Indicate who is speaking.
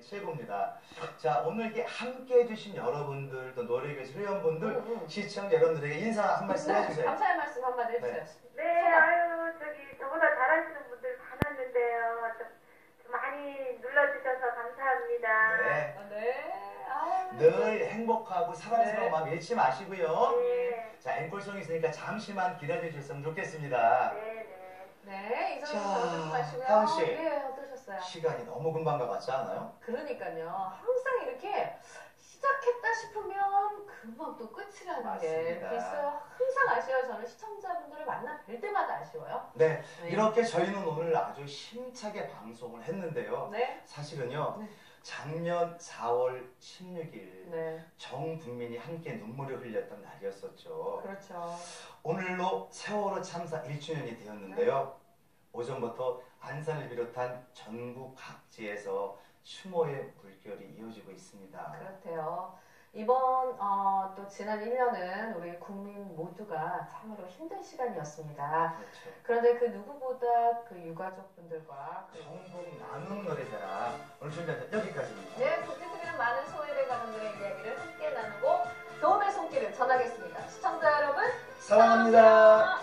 Speaker 1: 최고입니다. 자, 오늘 이렇게 함께 해주신 여러분들, 또 노래교실 회원분들,
Speaker 2: 응, 응.
Speaker 1: 시청자 여러분들에게 인사 한 말씀
Speaker 2: 네,
Speaker 1: 해주세요.
Speaker 2: 감사의 말씀 한마디 해주세요.
Speaker 3: 네, 아유, 저기, 저보다 잘하시는 분들 많았는데요. 좀, 좀 많이 눌러주셔서 감사합니다.
Speaker 1: 네.
Speaker 2: 아, 네. 아유.
Speaker 1: 늘 행복하고 사랑스러운
Speaker 2: 네.
Speaker 1: 마음 잃지 마시고요.
Speaker 3: 네,
Speaker 1: 자, 앵콜송이 있으니까 잠시만 기다려주셨으면 좋겠습니다.
Speaker 3: 네, 네.
Speaker 2: 네, 잘하지 마시고요.
Speaker 1: 다은 씨.
Speaker 2: 네, 어떠셨어요?
Speaker 1: 시간이 너무 금방 가봤지 않아요?
Speaker 2: 그러니까요. 항상 이렇게 시작했다 싶으면 금방 또 끝이라는 게
Speaker 1: 맞습니다.
Speaker 2: 있어요. 항상 아쉬워요. 저는 시청자분들을 만나 뵐 때마다 아쉬워요.
Speaker 1: 네,
Speaker 2: 네.
Speaker 1: 이렇게 저희는 오늘 아주 힘차게 방송을 했는데요.
Speaker 2: 네.
Speaker 1: 사실은요,
Speaker 2: 네.
Speaker 1: 작년 4월 16일
Speaker 2: 네.
Speaker 1: 전 국민이 함께 눈물을 흘렸던 날이었었죠.
Speaker 2: 그렇죠.
Speaker 1: 오늘로 세월호 참사 1주년이 되었는데요. 오전부터 안산을 비롯한 전국 각지에서 추모의 물결이 이어지고 있습니다.
Speaker 2: 그렇대요. 이번 어, 또 지난 1년은 우리 국민 모두가 참으로 힘든 시간이었습니다.
Speaker 1: 그렇죠.
Speaker 2: 그런데 그 누구보다 그 유가족분들과 그
Speaker 1: 전국 나눔 노래자랑 오늘 준비한 여기까지입니다.
Speaker 2: 네, 국제적인 많은 소외를 가는 이야기를 함께 나누고 도움의 손길을 전하겠습니다. 시청자 여러분,
Speaker 1: 사랑합니다.